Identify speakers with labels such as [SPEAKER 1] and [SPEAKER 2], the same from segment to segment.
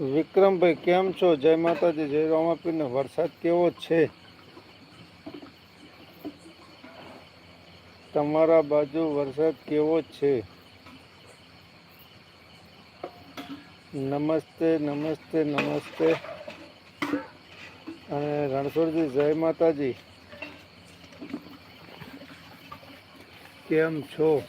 [SPEAKER 1] વિક્રમભાઈ, કેમ છો? જય માતાજી, જય રામાપીરને વરસાદ કેવો છે? તમારા બાજુ વરસાદ કેવો છે? નમસ્તે નમસ્તે નમસ્તે. અને રણછોડજી, જય માતાજી. કેમ છો?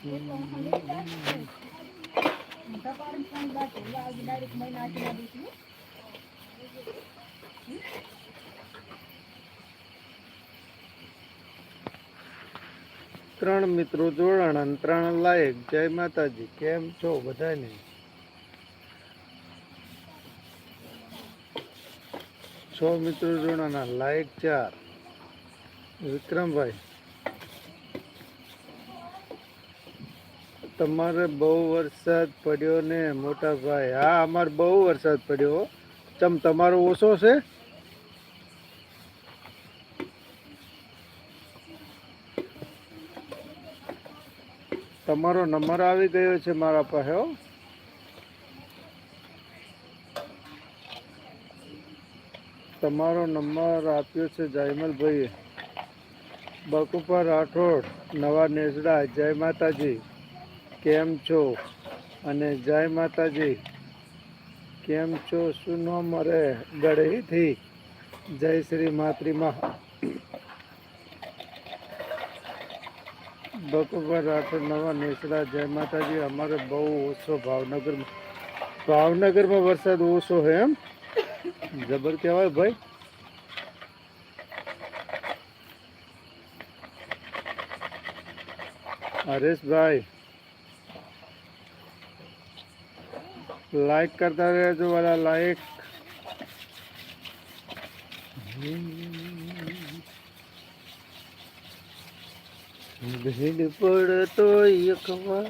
[SPEAKER 1] ત્રણ મિત્રો જોડાણ ત્રણ લાયક જય માતાજી. કેમ છો બધાને? છ મિત્રો જોડાણા લાયક ચાર. વિક્રમભાઈ તમારે બહુ વરસાદ પડ્યો ને મોટા ભાઈ. હા, અમારે બહુ વરસાદ પડ્યો ચમ, તમારો ઓછો છે? તમારો નંબર આવી ગયો છે મારા પાસે. તમારો નંબર આપ્યો છે જયમલભાઈએ. બકુપા રાઠોડ, નવા નેસડા જય માતાજી. કેમ છો? અને જય માતાજી. કેમ છો? શું નો મરે ગઢીથી જય શ્રી માતૃમા બકુભા રાઠોડ નવા નેસડા. જય માતાજી, અમારે બહુ ઓછો ભાવનગરમાં. ભાવનગરમાં વરસાદ ઓછો છે એમ? જબર કહેવાય ભાઈ? હરેશભાઈ લાઈક કરતા રહેજો વાલા લાઈક ભીડ પડતો એકવાર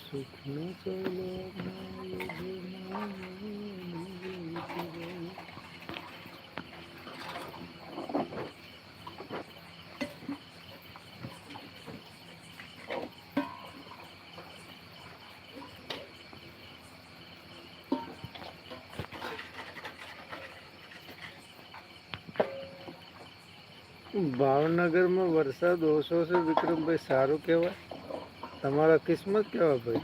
[SPEAKER 1] સુખનો ભાવનગરમાં વરસાદ ઓછો છે, વિક્રમભાઈ, સારું કહેવાય. તમારા કિસ્મત કેવા ભાઈ?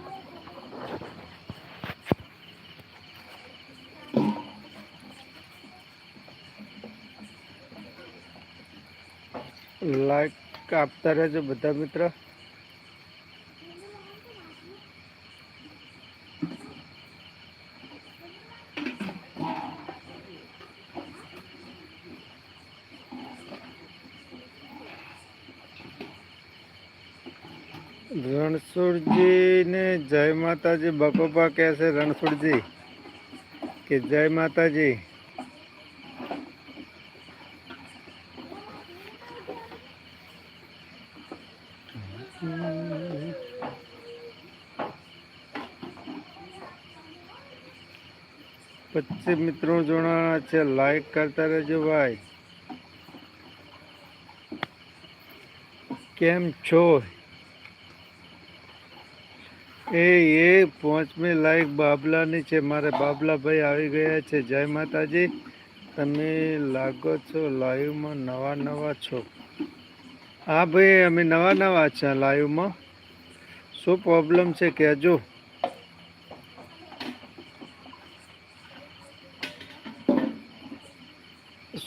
[SPEAKER 1] લાઈક આપતા રહેજો બધા મિત્ર. રણછોડજી ને જય માતાજી. બકોપા કહે છે રણછોડજી, કે જય માતાજી. પચીસ મિત્રો જોડાણા છે લાઈક કરતા રહેજો ભાઈ. કેમ છો? એ એ, પહોંચમે લાયક બાબલાની છે. મારે બાબલાભાઈ આવી ગયા છે. જય માતાજી. તમે લાગો છો લાઈવમાં નવા નવા છો? હા ભાઈ, અમે નવા નવા છે લાઈવમાં. શું પ્રોબ્લેમ છે કહેજો.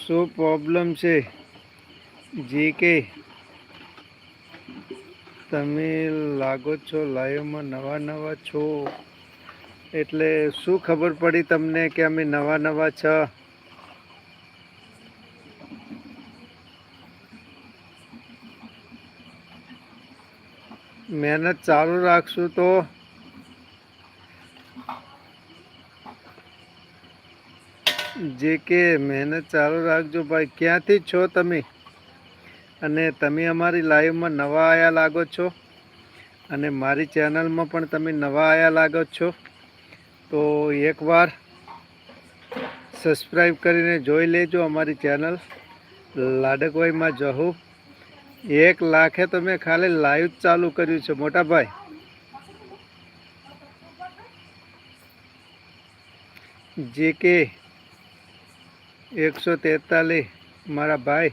[SPEAKER 1] શું પ્રોબ્લેમ છે? જી કે. તમે લાગો છો લાઈવમાં નવા નવા છો? એટલે શું ખબર પડી તમને કે અમે નવા નવા છ? મહેનત ચાલુ રાખશું તો? જે કે મહેનત ચાલુ રાખજો ભાઈ. ક્યાંથી છો તમે? અને તમે અમારી લાઈવમાં નવા આયા લાગો છો. અને મારી ચેનલમાં પણ તમે નવા આયા લાગો છો. તો એકવાર સબસ્ક્રાઈબ કરીને જોઈ લેજો અમારી ચેનલ. લાડકવાઈમાં જહું. એક લાખે તો મેં ખાલી લાઈવ જ ચાલુ કર્યું છે, મોટાભાઈ. જે કે એકસો તેતાલીસ મારા ભાઈ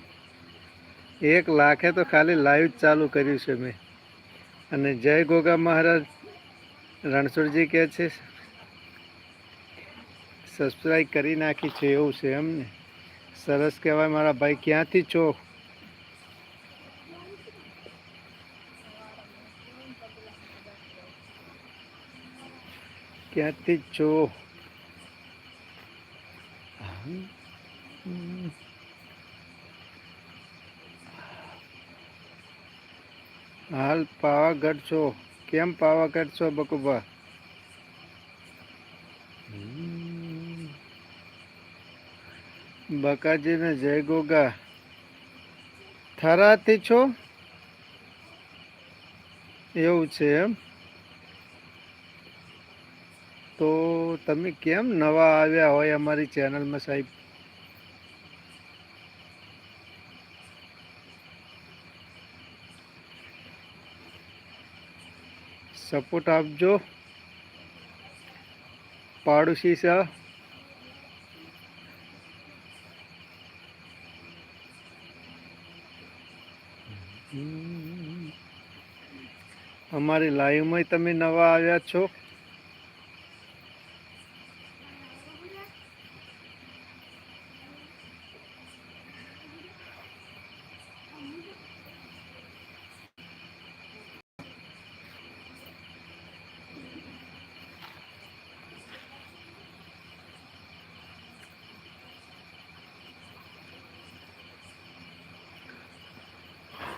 [SPEAKER 1] એક લાખે તો ખાલી લાઈવ જ ચાલુ કર્યું છે મેં. અને જય ગોગા મહારાજ, રણછોડજી કહે છે સબસ્ક્રાઈબ કરી નાખી છે એવું છે એમને સરસ કહેવાય મારા ભાઈ, ક્યાંથી છો? ક્યાંથી છો? હાલ પાવાગઢ છો. કેમ પાવાગઢ છો બકુબા બકાજીને જય ગોગા. થરાથી છો? એવું છે એમ? તો તમે કેમ નવા આવ્યા હોય અમારી ચેનલમાં સાહેબ? સપોર્ટ આપજો. પાડોશી સા અમારી લાઈવમાં તમે નવા આવ્યા છો.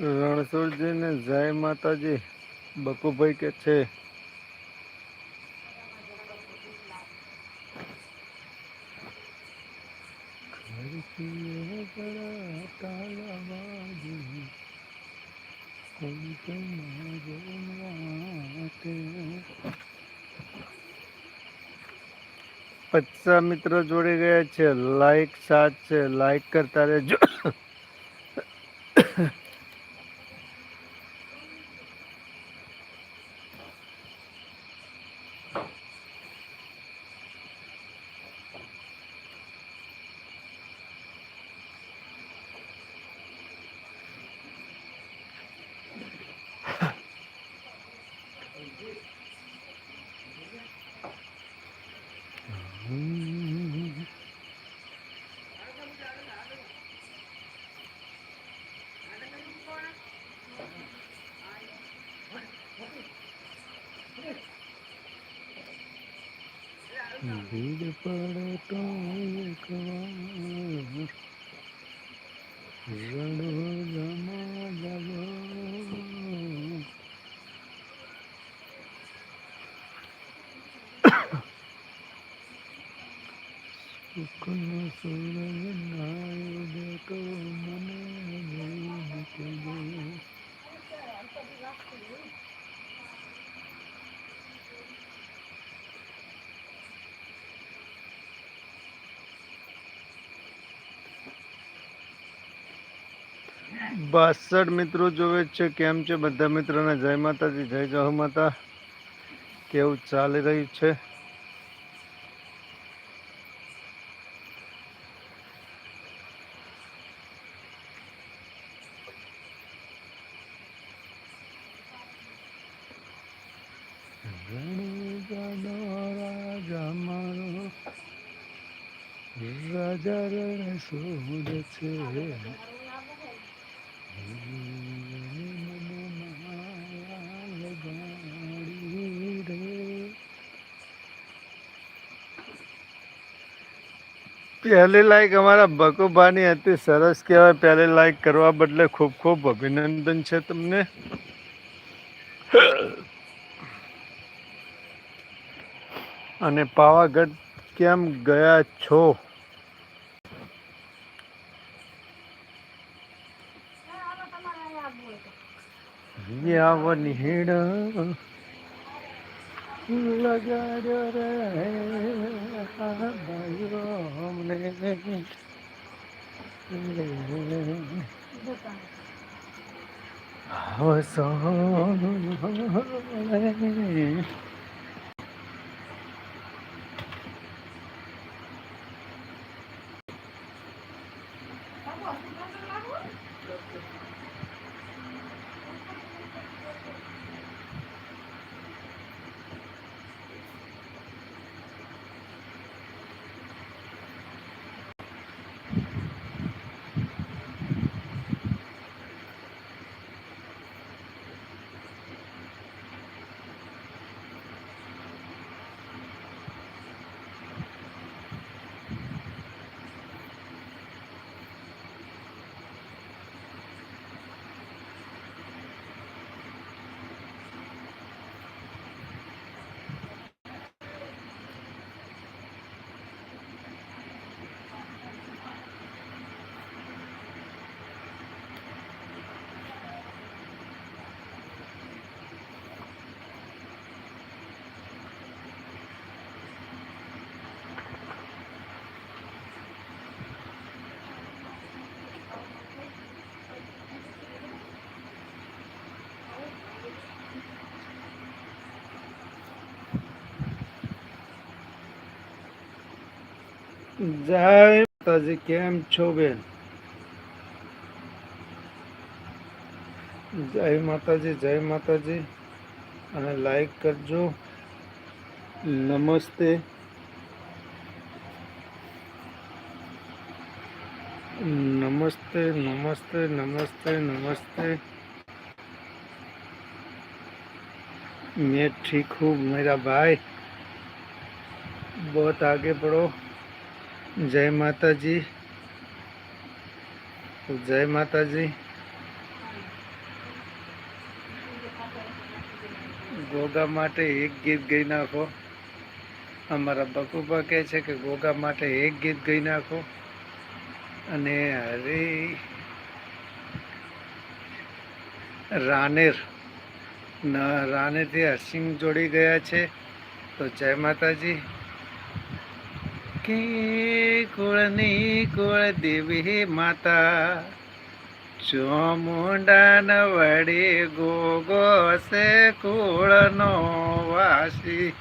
[SPEAKER 1] રણછોડજીને જય માતાજી. બકુભાઈ કે છે પચાસ મિત્રો જોડી ગયા છે. લાઈક સાથ છે. લાઈક કરતા રહેજો. ભીડ પડે તો એક વાર રડો જમા જગો સુખનો સૂરજ બાસઠ મિત્રો જોવે છે. કેમ છે? બધા મિત્રોને જય માતાજી, જય જહુ માતા. કેવું ચાલી રહ્યું છે રાજા રણ સોર છે પહેલી લાઈક અમારા બકુબાની હતી સરસ કહેવાય. પહેલી લાઈક કરવા બદલે ખૂબ ખૂબ અભિનંદન છે તમને. અને પાવાગઢ કેમ ગયા છો? હેડ Oh, so જય માતાજી કેમ છો બેન જય માતાજી જય માતાજી અને લાઈક કરજો નમસ્તે નમસ્તે નમસ્તે નમસ્તે નમસ્તે मैं ठीक हूँ मेरा भाई बहुत आगे बढ़ो જય માતાજી. જય માતાજી. ગોગા માટે એક ગીત ગઈ નાખો. અમારા બકુબા કહે છે કે ગોગા માટે એક ગીત ગઈ નાખો. અને હરે રાનેર. રાનેરથી હરસિંહ જોડી ગયા છે. તો જય માતાજી. કે કુળની કુળ દેવી માતા, ચોમુંડાન વડી ગોગો છે કુળનો વાસી.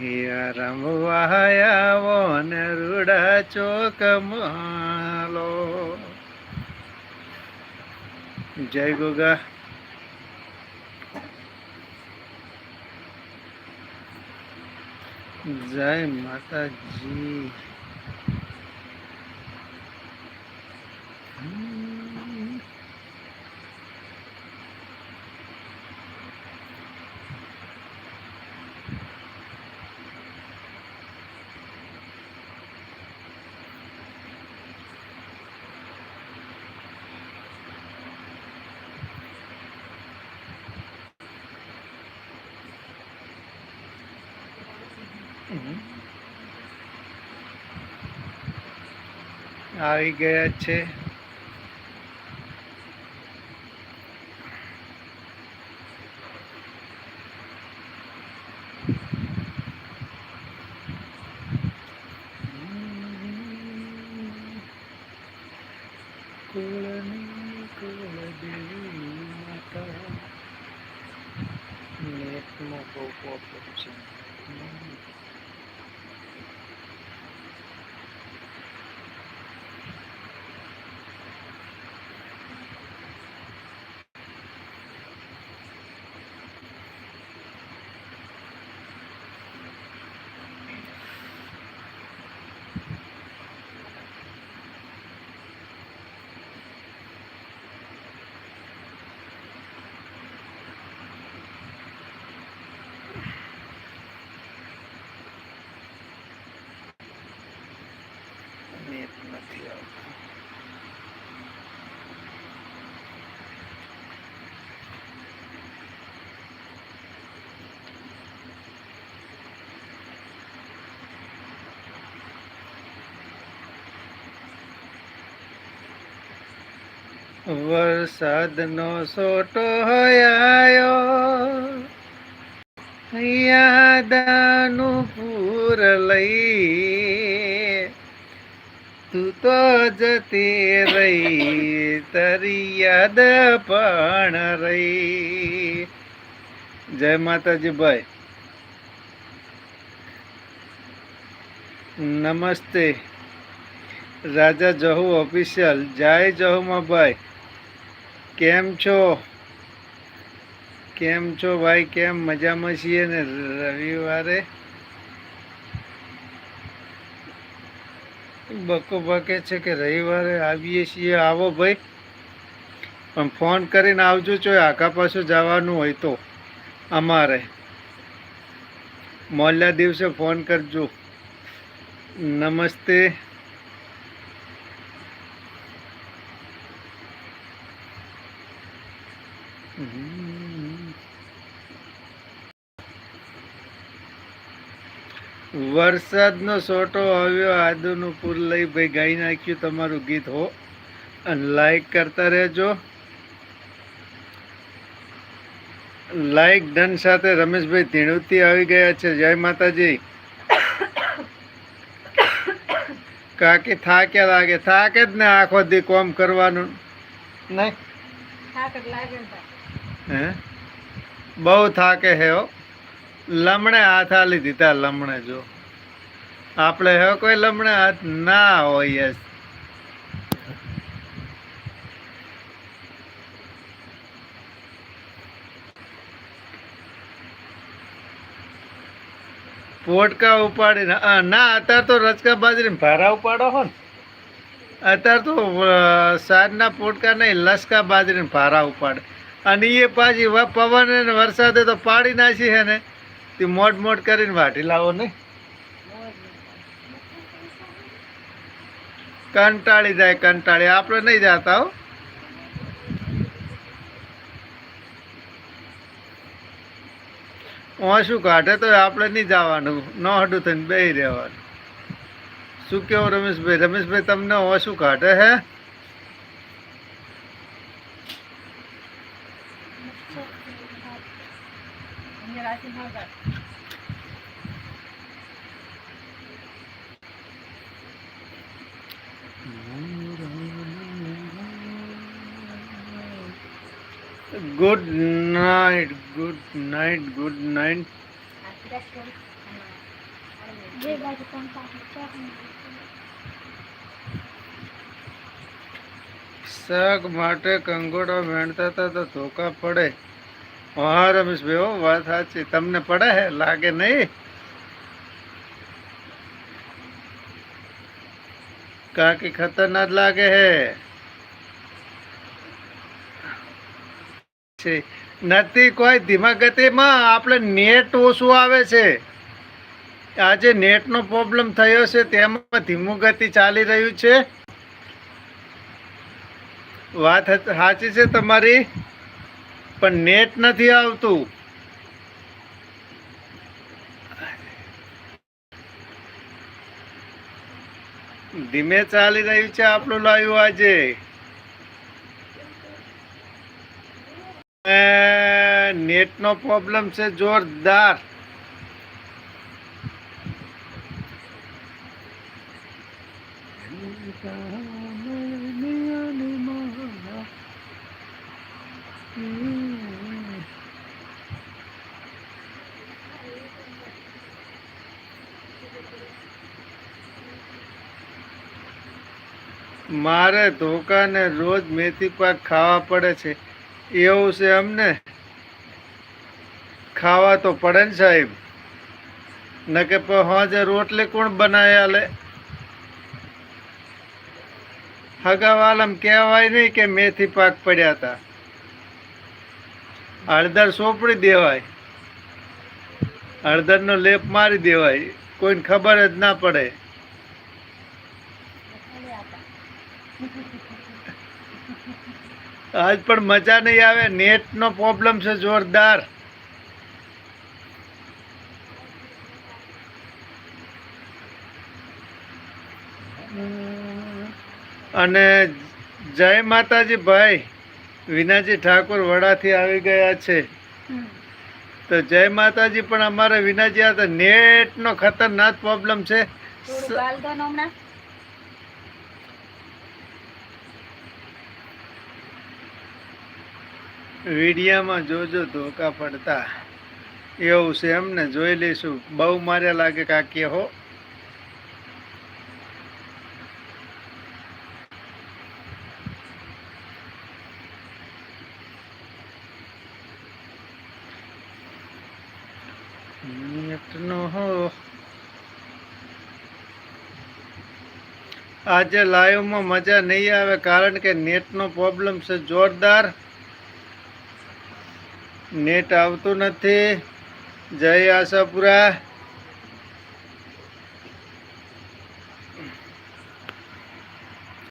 [SPEAKER 1] હિયા રમવા આવો ને રૂડા ચોક માલો. જય ગોગા. જય માતાજી. આવી ગયા છે કુળની કુળદેવી નેટ નથી આવતું વરસાદનો સોટો હયાયો યાદાનું પૂર લઈ તું જતી રહી, તરી યાદ પણ રહી. જય માતાજી ભાઈ. નમસ્તે. રાજા જહુ ઓફિશિયલ જય જહુમાં ભાઈ. કેમ છો? કેમ છો ભાઈ? કેમ મજામાં છીએ ને રવિવારે? બકો બકે છે કે રવિવારે આવીએ છીએ. આવો ભાઈ. પણ ફોન કરીને આવજો છો આખા પાછું જવાનું હોય તો. અમારે. મોલ્લા દિવસે ફોન કરજો. નમસ્તે. વરસાદનો સોટો આવ્યો આદુનું ફૂલ લઈ ભાઈ ગાઈ નાખ્યું તમારું ગીત હો. અને લાઈક કરતા રહેજો. લાઈક ડન સાથે રમેશભાઈ ધીણુતી આવી ગયા છે. જય માતાજી. કાકી થાક્યા લાગે. થાકે જ ને આખો દી કોમ કરવાનું. નહીં? હે? બહુ થાકે હે હો. લમણે હાથ આલી દીધા, લમણે જો. આપણે હે કોઈ લમણે હાથ ના હોય પોટકા ઉપાડીને ના, અત્યારે તો રચકા બાજરી ભારા ઉપાડો હો ને. અત્યારે તો સાંજના પોટકા નહીં, લસકા બાજરીને ભારા ઉપાડે. અને એ પાછી પવન ને વરસાદે તો પાડી નાખી હે ને. તે મોટ મોટ કરીને વાટી લાવો ને. કંટાળી જાય, કંટાળી. આપણે નહીં જાતા હો. શું કાઢે તો આપણે નહીં જવાનું. ન હડું થઈને બે રહેવાનું. શું કેવું રમેશભાઈ? રમેશભાઈ, તમને શું કાઢે હે? Good night
[SPEAKER 2] good night good night.
[SPEAKER 1] શાક માટે કંગોડો વેણતા હતા તો ધોકા પડે. હા રમેશભાઈ હો, વાત સાચી. તમને પડે હે? લાગે નહીં? કાકી ખતરનાક લાગે હે. છે. નથી, કોઈ ધીમા ગતિમાં આપણે નેટ ઓછું આવે છે. આજે નેટનો પ્રોબ્લેમ થયો છે, તેમાં ધીમું ગતિ ચાલી રહ્યું છે. વાત સાચી છે તમારી, પણ નેટ નથી આવતું. ધીમે ચાલી રહ્યું છે આપણું લાવ્યું આજે. નેટ નો પ્રોબ્લેમ છે જોરદાર. મારે ધોકાને રોજ મેથી પાક ખાવા પડે છે. એવું છે અમને? ખાવા તો પડે ને સાહેબ. ન કે હાજે રોટલી કોણ બનાવ્યા લે હગાવાલમ કહેવાય નહીં કે મેથી પાક પડ્યા હતા હળદર સોંપડી દેવાય. હળદરનો લેપ મારી દેવાય. કોઈને ખબર જ ના પડે. આજ પણ મજા નહીં આવે. નેટ નો પ્રોબ્લેમ છે જોરદાર. અને જય માતાજી ભાઈ. વિનાજી ઠાકોર વડાથી આવી ગયા છે. તો જય માતાજી પણ અમારે વિનાજી આ તો નેટનો ખતરનાક પ્રોબ્લેમ છે
[SPEAKER 2] થોડું ગાલ દો ને હમણાં
[SPEAKER 1] વિડીયામાં જોજો ધોકા પડતા. એવું છે એમને જોઈ લઈશું. બહુ માર્યા લાગે કાકી, હો. નેટનો હો. આજે લાઈવમાં મજા નહીં આવે કારણ કે નેટનો પ્રોબ્લેમ છે. જોરદાર. નેટ આવતું નથી. જય આશાપુરા.